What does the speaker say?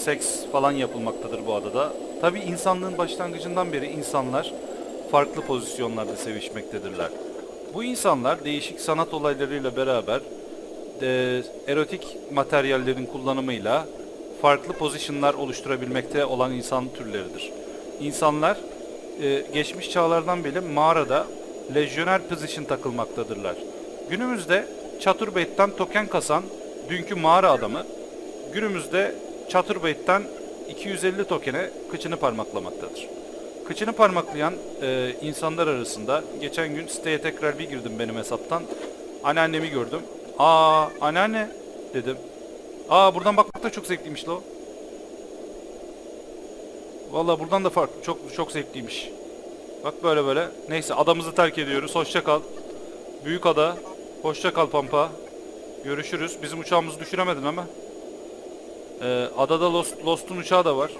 seks falan yapılmaktadır bu adada. Tabi insanlığın başlangıcından beri insanlar farklı pozisyonlarda sevişmektedirler. Bu insanlar değişik sanat olaylarıyla beraber e, erotik materyallerin kullanımıyla farklı pozisyonlar oluşturabilmekte olan insan türleridir. İnsanlar e, geçmiş çağlardan beri mağarada lejyoner position takılmaktadırlar. Günümüzde Chaturbeyt'ten token kasan dünkü mağara adamı günümüzde Chaturbeyt'ten 250 tokene kıçını parmaklamaktadır. Kıçını parmaklayan e, insanlar arasında geçen gün siteye tekrar bir girdim benim hesaptan. Anneannemi gördüm. Aa anneanne dedim. Aa buradan bakmak da çok zevkliymiş lo. Vallahi buradan da farklı çok çok zevkliymiş. Bak böyle böyle. Neyse adamızı terk ediyoruz. Hoşça kal. Büyük ada. Hoşça kal Pampa. Görüşürüz. Bizim uçağımızı düşüremedin ama. Ee, adada Lost, Lost'un uçağı da var.